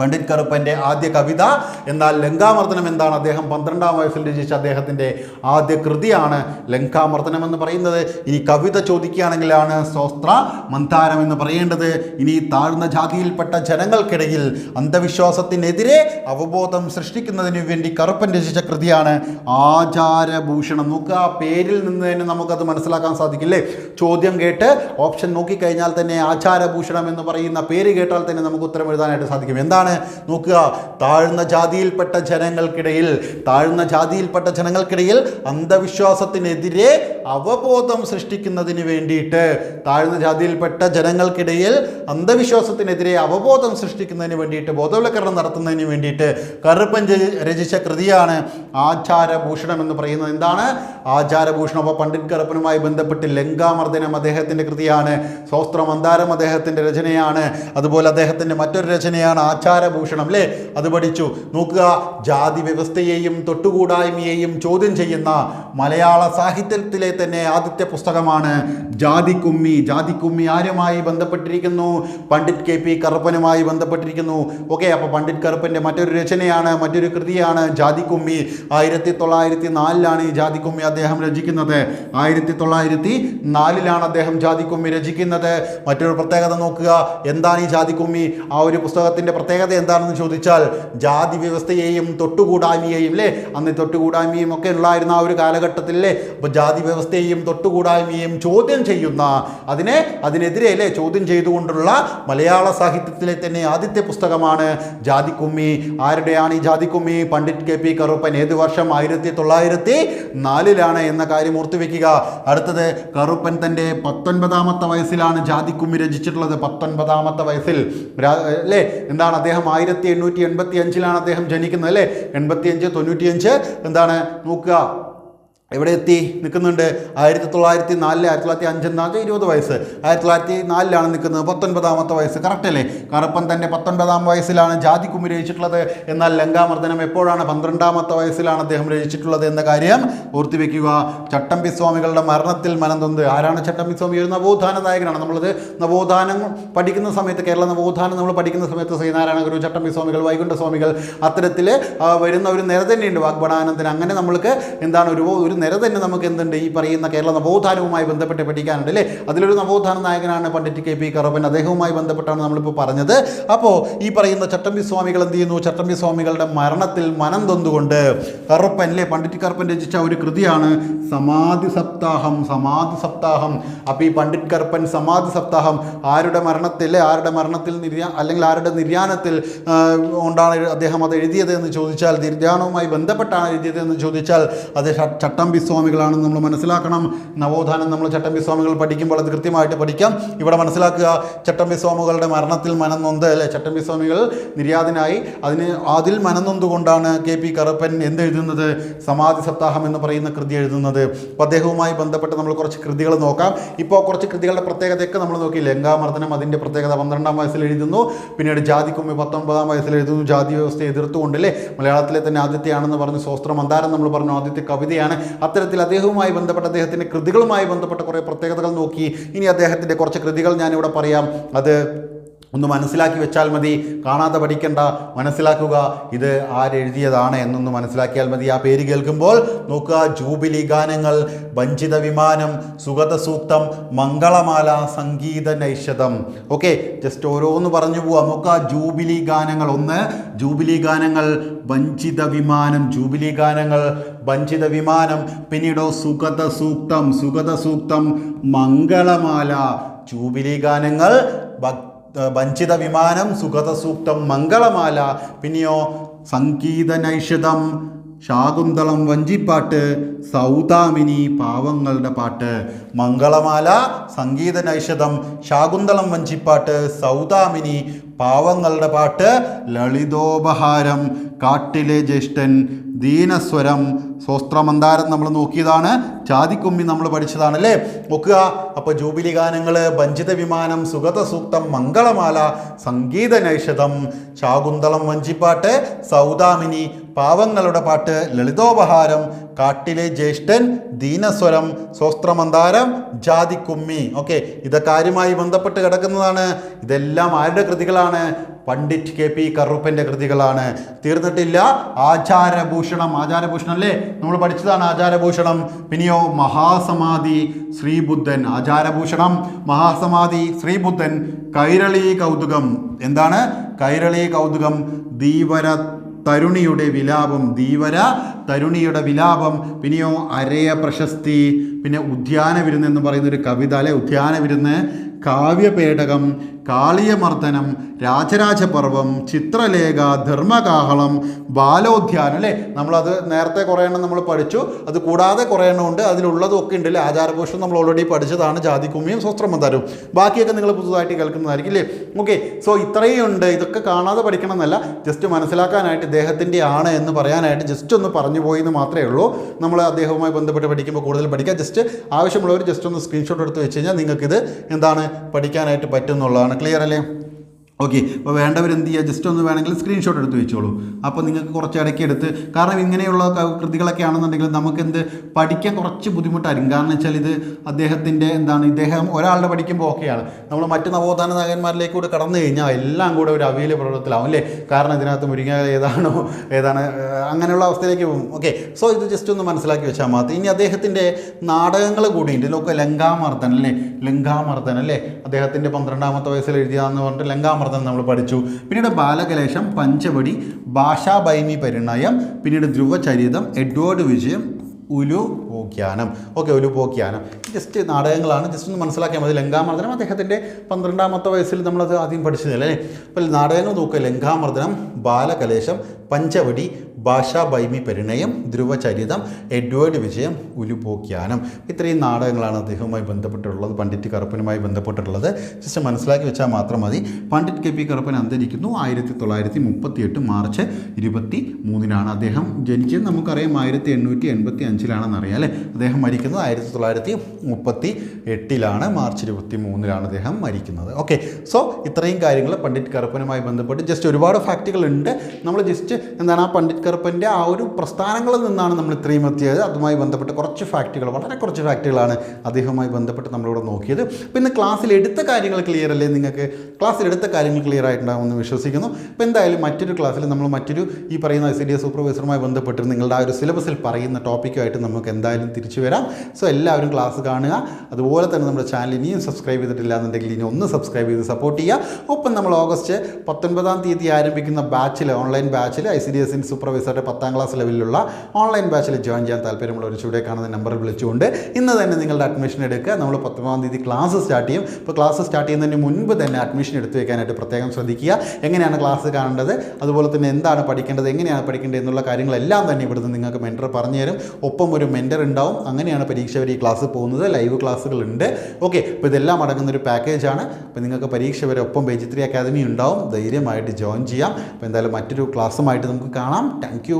പണ്ഡിറ്റ് കറുപ്പന്റെ ആദ്യ കവിത. എന്നാൽ ലങ്കാമർദ്ദനം എന്താണ്? അദ്ദേഹം പന്ത്രണ്ടാം വയസ്സിൽ രചിച്ച അദ്ദേഹത്തിന്റെ ആദ്യ കൃതിയാണ് ലങ്കാമർദ്ദനം എന്ന് പറയുന്നത്. ഇനി കവിത ചോദിക്കുകയാണെങ്കിലാണ് സ്വസ്ത്ര മന്താരം എന്ന് പറയേണ്ടത്. ഇനി താഴ്ന്ന ജാതിയിൽപ്പെട്ട ജനങ്ങൾക്കിടയിൽ അന്ധവിശ്വാസത്തിനെതിരെ അവബോധം സൃഷ്ടിക്കുന്നതിന് വേണ്ടി കറുപ്പൻ രചിച്ച കൃതിയാണ് ആചാരഭൂഷണം. നോക്കുക ആ പേരിൽ നിന്ന് തന്നെ നമുക്കത് മനസ്സിലാക്കാൻ സാധിക്കില്ലേ? ചോദ്യം കേട്ട് ഓപ്ഷൻ നോക്കിക്കഴിഞ്ഞാൽ തന്നെ ആചാരഭൂഷണം എന്ന് പറയുന്ന പേര് കേട്ടാൽ തന്നെ നമുക്ക് ഉത്തരം എഴുതാനായിട്ട് സാധിക്കും. എന്താണ് നോക്കുക. താഴ്ന്ന ജാതിയിൽപ്പെട്ട ജനങ്ങൾക്കിടയിൽ താഴ്ന്ന ജാതിയിൽപ്പെട്ട ജനങ്ങൾക്കിടയിൽ അന്ധവിശ്വാസത്തിനെതിരെ അവബോധം സൃഷ്ടിക്കുന്നതിന് വേണ്ടിയിട്ട് താഴ്ന്ന ജാതിയിൽപ്പെട്ട ജനങ്ങൾക്കിടയിൽ അന്ധവിശ്വാസത്തിനെതിരെ അവബോധം സൃഷ്ടിക്കുന്നതിന് വേണ്ടിയിട്ട് ബോധവൽക്കരണം നടത്തുന്നതിന് വേണ്ടിയിട്ട് കറുപ്പൻ രചിച്ച കൃതിയാണ് ആചാരഭൂഷണം എന്ന് പറയുന്നത്. എന്താണ്? ആചാരഭൂഷണം. അപ്പോൾ പണ്ഡിറ്റ് കറുപ്പനുമായി ബന്ധപ്പെട്ട് ലങ്കാമർദ്ദനം അദ്ദേഹത്തിന്റെ കൃതിയാണ് സോസ്ത്രമന്ദാരം അദ്ദേഹത്തിന്റെ രചനയാണ് അതുപോലെ അദ്ദേഹത്തിന്റെ മറ്റൊരു രചനയാണ് ആചാരഭൂഷണം അല്ലേ? അത് പഠിച്ചു. നോക്കുക ജാതി വ്യവസ്ഥയെയും തൊട്ടുകൂടായ്മയെയും ചോദ്യം ചെയ്യുന്ന മലയാള സാഹിത്യത്തിലെ തന്നെ ആദ്യത്തെ പുസ്തകമാണ് ജാതിക്കുമ്മി ജാതിക്കുമ്മി ആരുമായി ബന്ധപ്പെട്ടിരിക്കുന്നു? പണ്ഡിറ്റ് കെ പി കറുപ്പനുമായി ബന്ധപ്പെട്ടിരിക്കുന്നു. ഓക്കെ അപ്പോൾ പണ്ഡിറ്റ് കറുപ്പന്റെ മറ്റൊരു രചനയാണ് മറ്റൊരു കൃതിയാണ് ജാതിക്കുമ്മി ആയിരത്തി തൊള്ളായിരത്തി നാലിലാണ് ഈ ജാതിക്കുമ്മി അദ്ദേഹം രചിക്കുന്നത്. ആയിരത്തി തൊള്ളായിരത്തി നാലിലാണ് അദ്ദേഹം ജാതിക്കുമ്മി രചിക്കുന്നത്. മറ്റൊരു പ്രത്യേകത നോക്കുക. എന്താണ് ഈ ജാതിക്കുമ്മി ആ ഒരു പുസ്തകത്തിന്റെ പ്രത്യേകത എന്താണെന്ന് ചോദിച്ചാൽ ജാതി വ്യവസ്ഥയെയും തൊട്ടുകൂടായ്മയെയും അല്ലേ അന്ന് തൊട്ടുകൂടായ്മയും ഒക്കെ ഉള്ളായിരുന്ന ആ ഒരു കാലഘട്ടത്തിലെ അപ്പോൾ ജാതി വ്യവസ്ഥയെയും തൊട്ടുകൂടായ്മയും ചോദ്യം ചെയ്യുന്ന അതിനെ അതിനെതിരെ അല്ലേ ചോദ്യം ചെയ്തുകൊണ്ടുള്ള മലയാള സാഹിത്യത്തിലെ തന്നെ ആദ്യത്തെ പുസ്തകമാണ് ജാതിക്കുമ്മി. ആരുടെയാണ് ഈ ജാതിക്കുമ്മി? Pandit K P Karuppan. ഏത് വർഷം? ആയിരത്തി തൊള്ളായിരത്തി നാലിലാണ് എന്ന കാര്യം ഓർത്തുവെക്കുക അടുത്തത് കറുപ്പൻ തന്റെ പത്തൊൻപതാമത്തെ വയസ്സിലാണ് ജാതിക്കുമ്മി രചിച്ചിട്ടുള്ളത്. പത്തൊൻപതാമത്തെ വയസ്സിൽ അല്ലേ? എന്താണ് അദ്ദേഹം ആയിരത്തി എണ്ണൂറ്റി എൺപത്തി അഞ്ചിലാണ് അദ്ദേഹം ജനിക്കുന്നത് അല്ലേ? എൺപത്തി അഞ്ച് തൊണ്ണൂറ്റിയഞ്ച് എന്താണ്? നോക്കുക. എവിടെ എത്തി? നിൽക്കുന്നുണ്ട്. ആയിരത്തി തൊള്ളായിരത്തി നാലിൽ ആയിരത്തി തൊള്ളായിരത്തി അഞ്ചെന്നാകെ ഇരുപത് വയസ്സ്. ആയിരത്തി തൊള്ളായിരത്തി നാലിലാണ് നിൽക്കുന്നത്. പത്തൊൻപതാമത്തെ വയസ്സ്. കറക്റ്റ് അല്ലേ? കറുപ്പൻ തന്റെ പത്തൊൻപതാം വയസ്സിലാണ് ജാതി കുമ്മി രചിച്ചിട്ടുള്ളത്. എന്നാൽ ലങ്കാമർദ്ദനം എപ്പോഴാണ് പന്ത്രണ്ടാമത്തെ വയസ്സിലാണ് അദ്ദേഹം രചിച്ചിട്ടുള്ളത് എന്ന കാര്യം ഓർത്തിവെക്കുക ചട്ടമ്പി സ്വാമികളുടെ മരണത്തിൽ മനം തൊന്ത് ആരാണ് ചട്ടമ്പി സ്വാമി? ഒരു നവോത്ഥാന നായകനാണ്. നമ്മളത് നവോത്ഥാനം പഠിക്കുന്ന സമയത്ത് കേരള നവോത്ഥാനം നമ്മൾ പഠിക്കുന്ന സമയത്ത് ശ്രീനാരായണ ഗുരു ചട്ടമ്പി സ്വാമികൾ വൈകുണ്ഠ സ്വാമികൾ അത്തരത്തിൽ വരുന്ന ഒരു നിര തന്നെയുണ്ട് അങ്ങനെ നമ്മൾക്ക് എന്താണ് ഒരു ഒരു നിര തന്നെ നമുക്ക് എന്തുണ്ട് ഈ പറയുന്ന കേരള നവോത്ഥാനവുമായി ബന്ധപ്പെട്ട് പഠിക്കാനുണ്ട് അല്ലേ? അതിലൊരു നവോത്ഥാന നായകനാണ് പണ്ഡിറ്റ് കെ പി കറുപ്പൻ അദ്ദേഹവുമായി ബന്ധപ്പെട്ടാണ് നമ്മളിപ്പോൾ പറഞ്ഞത്. അപ്പോൾ ഈ പറയുന്ന ചട്ടമ്പി സ്വാമികൾ എന്ത് ചെയ്യുന്നു? ചട്ടമ്പി സ്വാമികളുടെ മരണത്തിൽ മനം തൊന്നുകൊണ്ട് കറുപ്പൻ അല്ലേ? പണ്ഡിറ്റ് കറുപ്പൻ രചിച്ച ഒരു കൃതിയാണ് സമാധി സപ്താഹം സമാധി സപ്താഹം. അപ്പോൾ ഈ പണ്ഡിറ്റ് കറുപ്പൻ സമാധി സപ്താഹം ആരുടെ മരണത്തിൽ ആരുടെ മരണത്തിൽ നിര്യാ അല്ലെങ്കിൽ ആരുടെ നിര്യാണത്തിൽ ഉണ്ടാണ് അദ്ദേഹം അത് എഴുതിയത് എന്ന് ചോദിച്ചാൽ നിര്യാണവുമായി ബന്ധപ്പെട്ടാണ് എഴുതിയത് എന്ന് ചോദിച്ചാൽ അത് ച- ചട്ടമ്പി സ്വാമികളാണെന്ന് നമ്മൾ മനസ്സിലാക്കണം. നവോത്ഥാനം നമ്മൾ ചട്ടമ്പി സ്വാമികൾ പഠിക്കുമ്പോൾ അത് കൃത്യമായിട്ട് പഠിക്കാം. ഇവിടെ മനസ്സിലാക്കുക ചട്ടമ്പി സ്വാമികളുടെ മരണത്തിൽ മനം നൊന്ത് അല്ലെ? ചട്ടമ്പി സ്വാമികൾ നിര്യാതനായി. അതിന് അതിൽ മനം നൊന്തുകൊണ്ടാണ് കെ പി കറുപ്പൻ എന്ത് എഴുതുന്നത്? സമാധി സപ്താഹം എന്ന് പറയുന്ന കൃതി എഴുതുന്നത്. അപ്പോൾ അദ്ദേഹവുമായി ബന്ധപ്പെട്ട് നമ്മൾ കുറച്ച് കൃതികൾ നോക്കാം. ഇപ്പോൾ കുറച്ച് കൃതികളുടെ പ്രത്യേകതയൊക്കെ നമ്മൾ നോക്കി. ലങ്കാമർദ്ദനം അതിന്റെ പ്രത്യേകത പന്ത്രണ്ടാം വയസ്സിൽ എഴുതുന്നു. പിന്നീട് ജാതിക്കുമ്മി പത്തൊൻപതാം വയസ്സിൽ എഴുതുന്നു. ജാതി വ്യവസ്ഥയെ എതിർത്തുകൊണ്ടല്ലേ? മലയാളത്തിലെ തന്നെ ആദ്യത്തെയാണെന്ന് പറഞ്ഞ് സ്വസ്ത്ര മന്ദാരം നമ്മൾ പറഞ്ഞു. ആദ്യത്തെ കവിതയാണ് അത്തരത്തിൽ അദ്ദേഹവുമായി ബന്ധപ്പെട്ട അദ്ദേഹത്തിന്റെ കൃതികളുമായി ബന്ധപ്പെട്ട കുറേ പ്രത്യേകതകൾ നോക്കി. ഇനി അദ്ദേഹത്തിന്റെ കുറച്ച് കൃതികൾ ഞാനിവിടെ പറയാം. അത് ഒന്ന് മനസ്സിലാക്കി വെച്ചാൽ മതി. കാണാതെ പഠിക്കണ്ട. മനസ്സിലാക്കുക ഇത് ആരെഴുതിയതാണ് എന്നൊന്ന് മനസ്സിലാക്കിയാൽ മതി. ആ പേര് കേൾക്കുമ്പോൾ നോക്കുക ജൂബിലി ഗാനങ്ങൾ വഞ്ചിത വിമാനം സുഗത സൂക്തം മംഗളമാല സംഗീത നൈഷതം ഓക്കെ ജസ്റ്റ് ഓരോന്ന് പറഞ്ഞു പോവാം. നോക്കുക ജൂബിലി ഗാനങ്ങൾ ഒന്ന് ജൂബിലി ഗാനങ്ങൾ വഞ്ചിത വിമാനം ജൂബിലി ഗാനങ്ങൾ വഞ്ചിത വിമാനം പിന്നീടോ സുഗത സൂക്തം സുഗത സൂക്തം മംഗളമാല ജൂബിലി ഗാനങ്ങൾ ഭക് വഞ്ചിത വിമാനം സുഗതസൂക്തം മംഗളമാല പിന്നെയോ സംഗീത നൈഷിതം ശാകുന്തളം വഞ്ചിപ്പാട്ട് സൗദാമിനി പാവങ്ങളുടെ പാട്ട് മംഗളമാല സംഗീത നൈഷധം ശാകുന്തളം വഞ്ചിപ്പാട്ട് സൗദാമിനി പാവങ്ങളുടെ പാട്ട് ലളിതോപഹാരം കാട്ടിലെ ജ്യേഷ്ഠൻ ദീനസ്വരം സ്വസ്ത്രമന്ദാരം നമ്മൾ നോക്കിയതാണ് ചാതിക്കുമ്മി നമ്മൾ പഠിച്ചതാണ് അല്ലേ നോക്കുക. അപ്പോൾ ജൂബിലി ഗാനങ്ങൾ വഞ്ചിത വിമാനം സുഗത സൂക്തം മംഗളമാല സംഗീത നൈഷധം ശാകുന്തളം വഞ്ചിപ്പാട്ട് സൗദാമിനി പാവങ്ങളുടെ പാട്ട് ലളിതോപഹാരം കാട്ടിലെ ജ്യേഷ്ഠൻ ദീനസ്വരം സ്വസ്ത്രമന്ദാരം ജാതിക്കുമ്മി. ഓക്കെ ഇതൊക്കെ ആരുമായി ബന്ധപ്പെട്ട് കിടക്കുന്നതാണ്. ഇതെല്ലാം ആരുടെ കൃതികളാണ്? പണ്ഡിറ്റ് കെ പി കറുപ്പന്റെ കൃതികളാണ്. തീർന്നിട്ടില്ല. ആചാരഭൂഷണം ആചാരഭൂഷണം അല്ലേ? നമ്മൾ പഠിച്ചതാണ് ആചാരഭൂഷണം. പിന്നെയോ മഹാസമാധി ശ്രീബുദ്ധൻ. ആചാരഭൂഷണം മഹാസമാധി ശ്രീബുദ്ധൻ. കൈരളി കൗതുകം. എന്താണ്? കൈരളി കൗതുകം. ധീവര തരുണിയുടെ വിലാപം ധീവര തരുണിയുടെ വിലാപം പിന്നെയോ അരയ പ്രശസ്തി പിന്നെ ഉദ്യാന വിരുന്ന് എന്ന് പറയുന്ന ഒരു കവിത അല്ലെ? ഉദ്യാന വിരുന്ന് കാവ്യപേടകം കാളിയമർദ്ദനം രാജരാജപർവം ചിത്രലേഖ ധർമ്മകാഹളം ബാലോദ്യാനം അല്ലേ? നമ്മളത് നേരത്തെ കുറേ എണ്ണം നമ്മൾ പഠിച്ചു. അത് കൂടാതെ കുറേ എണ്ണം ഉണ്ട്. അതിലുള്ളതൊക്കെ ഉണ്ട് അല്ലേ ആചാരഭൂഷണം നമ്മൾ ഓൾറെഡി പഠിച്ചതാണ്. ജാതിക്കുമ്മിയും തരും ബാക്കിയൊക്കെ നിങ്ങൾ പുതുതായിട്ട് കേൾക്കുന്നതായിരിക്കും അല്ലേ? ഓക്കെ സോ ഇത്രയും ഉണ്ട്. ഇതൊക്കെ കാണാതെ പഠിക്കണം എന്നല്ല ജസ്റ്റ് മനസ്സിലാക്കാനായിട്ട് ഇദ്ദേഹത്തിന്റെ ആണ് എന്ന് പറയാനായിട്ട് ജസ്റ്റ് ഒന്ന് പറഞ്ഞു പോയി എന്ന് മാത്രമേ ഉള്ളൂ. നമ്മൾ അദ്ദേഹവുമായി ബന്ധപ്പെട്ട് പഠിക്കുമ്പോൾ കൂടുതൽ പഠിക്കാം. ജസ്റ്റ് ആവശ്യമുള്ളവർ ജസ്റ്റ് ഒന്ന് സ്ക്രീൻഷോട്ട് എടുത്ത് വെച്ച് കഴിഞ്ഞാൽ നിങ്ങൾക്കിത് എന്താണ് പഠിക്കാനായിട്ട് പറ്റും എന്നുള്ളതാണ് ക്ലിയർ അല്ലേ ഓക്കെ അപ്പോൾ വേണ്ടവർ എന്ത് ചെയ്യുക ജസ്റ്റ് ഒന്ന് വേണമെങ്കിൽ സ്ക്രീൻഷോട്ട് എടുത്ത് വെച്ചോളൂ. അപ്പോൾ നിങ്ങൾക്ക് കുറച്ച് ഇടയ്ക്ക് എടുത്ത് കാരണം ഇങ്ങനെയുള്ള കൃതികളൊക്കെ ആണെന്നുണ്ടെങ്കിൽ നമുക്ക് എന്ത് പഠിക്കാൻ കുറച്ച് ബുദ്ധിമുട്ടായിരിക്കും. കാരണം വെച്ചാൽ ഇത് അദ്ദേഹത്തിന്റെ എന്താണ് ഇദ്ദേഹം ഒരാളുടെ പഠിക്കുമ്പോൾ ഓക്കെയാണ് നമ്മൾ മറ്റ് നവോത്ഥാന നായകന്മാരിലേക്ക് കൂടെ കടന്നു കഴിഞ്ഞാൽ എല്ലാം കൂടെ ഒരു അവൈലബിൾ ഉള്ളത്തിലാവും അല്ലേ? കാരണം ഇതിനകത്ത് മുരിങ്ങ ഏതാണോ ഏതാണ് അങ്ങനെയുള്ള അവസ്ഥയിലേക്ക് പോകും. ഓക്കെ സോ ഇത് ജസ്റ്റ് ഒന്ന് മനസ്സിലാക്കി വെച്ചാൽ മാത്രം. ഇനി അദ്ദേഹത്തിന്റെ നാടകങ്ങൾ കൂടിയുണ്ട് ഇതിലൊക്കെ ലങ്കാമർദ്ദൻ അല്ലേ? ലങ്കാമർദ്ദൻ അല്ലേ? അദ്ദേഹത്തിന്റെ പന്ത്രണ്ടാമത്തെ വയസ്സിൽ എഴുതിയതെന്ന് പറഞ്ഞിട്ട് ലങ്കാമർദ്ദൻ നമ്മൾ പഠിച്ചു. പിന്നീട് ബാലകലേശം പഞ്ചവടി ഭാഷാഭൈമി പരിണയം പിന്നീട് Dhruvacharitham Edward Vijayam Ulupokyanam okay Ulupokyanam just നാടകങ്ങളാണ്. Just ഒന്ന് മനസ്സിലാക്കിയാൽ മതി. ലങ്കാമർദ്ദനം അദ്ദേഹത്തിന്റെ പന്ത്രണ്ടാമത്തെ വയസ്സിൽ നമ്മളത് ആദ്യം പഠിച്ചതല്ലേ? അപ്പോൾ നാടകങ്ങൾ നോക്കുക. ലങ്കാമർദ്ദനം ബാലകലേശം പഞ്ചവടി ഭാഷാഭൈമി പരിണയം ധ്രുവചരിതം എഡ്വേർഡ് വിജയം ഉലുപോക്യാനം ഇത്രയും നാടകങ്ങളാണ് അദ്ദേഹവുമായി ബന്ധപ്പെട്ടുള്ളത് പണ്ഡിറ്റ് കറുപ്പനുമായി ബന്ധപ്പെട്ടിട്ടുള്ളത്. ജസ്റ്റ് മനസ്സിലാക്കി വെച്ചാൽ മാത്രം മതി. പണ്ഡിറ്റ് കെ പി കറുപ്പൻ അന്തരിക്കുന്നു. ആയിരത്തി തൊള്ളായിരത്തി മുപ്പത്തി എട്ട് മാർച്ച് ഇരുപത്തി മൂന്നിനാണ് അദ്ദേഹം ജനിച്ചത്. നമുക്കറിയാം ആയിരത്തി എണ്ണൂറ്റി എൺപത്തി അഞ്ചിലാണെന്ന് അറിയാം അല്ലേ? അദ്ദേഹം മരിക്കുന്നത് ആയിരത്തി തൊള്ളായിരത്തി മുപ്പത്തി എട്ടിലാണ് മാർച്ച് ഇരുപത്തി മൂന്നിലാണ് അദ്ദേഹം മരിക്കുന്നത്. ഓക്കെ സോ ഇത്രയും കാര്യങ്ങൾ പണ്ഡിറ്റ് കറുപ്പനുമായി ബന്ധപ്പെട്ട് ജസ്റ്റ് ഒരുപാട് ഫാക്റ്റുകൾ ഉണ്ട്. നമ്മൾ ജസ്റ്റ് എന്താണ് ആ പണ്ഡിറ്റ് കറുപ്പന്റെ ആ ഒരു പ്രസ്ഥാനങ്ങളിൽ നിന്നാണ് നമ്മൾ ഇത്രയും എത്തിയത്. അതുമായി ബന്ധപ്പെട്ട് കുറച്ച് ഫാക്റ്റുകൾ വളരെ കുറച്ച് ഫാക്റ്റുകളാണ് അദ്ദേഹവുമായി ബന്ധപ്പെട്ട് നമ്മളിവിടെ നോക്കിയത്. പിന്നെ ക്ലാസ്സിൽ എടുത്ത കാര്യങ്ങൾ ക്ലിയർ അല്ലേ? നിങ്ങൾക്ക് ക്ലാസ്സിൽ എടുത്ത കാര്യങ്ങൾ ക്ലിയർ ആയിട്ടുണ്ടാകുമെന്ന് വിശ്വസിക്കുന്നു. അപ്പോൾ എന്തായാലും മറ്റൊരു ക്ലാസ്സിൽ നമ്മൾ മറ്റൊരു ഈ പറയുന്ന എസ് ഡി എസ് സൂപ്പർവൈസറുമായി ബന്ധപ്പെട്ട് നിങ്ങളുടെ ആ ഒരു സിലബസിൽ പറയുന്ന ടോപ്പിക്കുമായിട്ട് നമുക്ക് എന്തായാലും തിരിച്ചു വരാം. സോ എല്ലാവരും ക്ലാസ് കാണുക. അതുപോലെ തന്നെ നമ്മുടെ ചാനൽ ഇനിയും സബ്സ്ക്രൈബ് ചെയ്തിട്ടില്ല എന്നുണ്ടെങ്കിൽ ഇനി ഒന്ന് സബ്സ്ക്രൈബ് ചെയ്ത് സപ്പോർട്ട് ചെയ്യുക. ഒപ്പം നമ്മൾ ഓഗസ്റ്റ് പത്തൊൻപതാം തീയതി ആരംഭിക്കുന്ന ബാച്ചിൽ ഓൺലൈൻ ബാച്ചിൽ I C D S in സൂപ്പർവൈസറുടെ പത്താം ക്ലാസ് ലെവലിലുള്ള ഓൺലൈൻ ബാച്ചിൽ ജോയിൻ ചെയ്യാൻ താല്പര്യമുള്ള ഒരു ചൂടെ കാണുന്ന നമ്പറിൽ വിളിച്ചുകൊണ്ട് ഇന്ന് തന്നെ നിങ്ങളുടെ അഡ്മിഷൻ എടുക്കുക. നമ്മൾ പത്തൊമ്പതാം തീയതി ക്ലാസ് സ്റ്റാർട്ട് ചെയ്യും. ഇപ്പോൾ ക്ലാസ് സ്റ്റാർട്ട് ചെയ്യുന്നതിന് മുൻപ് തന്നെ അഡ്മിഷൻ എടുത്തു വയ്ക്കാനായിട്ട് പ്രത്യേകം ശ്രദ്ധിക്കുക. എങ്ങനെയാണ് ക്ലാസ് കാണേണ്ടത്? അതുപോലെ തന്നെ എന്താണ് പഠിക്കേണ്ടത്? എങ്ങനെയാണ് പഠിക്കേണ്ടത്? എന്നുള്ള കാര്യങ്ങളെല്ലാം തന്നെ ഇവിടുന്ന് നിങ്ങൾക്ക് മെന്റർ പറഞ്ഞു തരും ഒപ്പം ഒരു മെന്റർ ഉണ്ടാവും. അങ്ങനെയാണ് പരീക്ഷ വരെ ഈ ക്ലാസ് പോകുന്നത് ലൈവ് ക്ലാസ്സുകളുണ്ട്. ഓക്കെ അപ്പോൾ ഇതെല്ലാം അടങ്ങുന്ന ഒരു പാക്കേജാണ് അപ്പോൾ നിങ്ങൾക്ക് പരീക്ഷ വരെ ഒപ്പം പേജ് അക്കാദമി ഉണ്ടാവും. ധൈര്യമായിട്ട് ജോയിൻ ചെയ്യാം. അപ്പോൾ എന്തായാലും മറ്റൊരു ക്ലാസ്സുമായിട്ട് നമുക്ക് കാണാം. താങ്ക്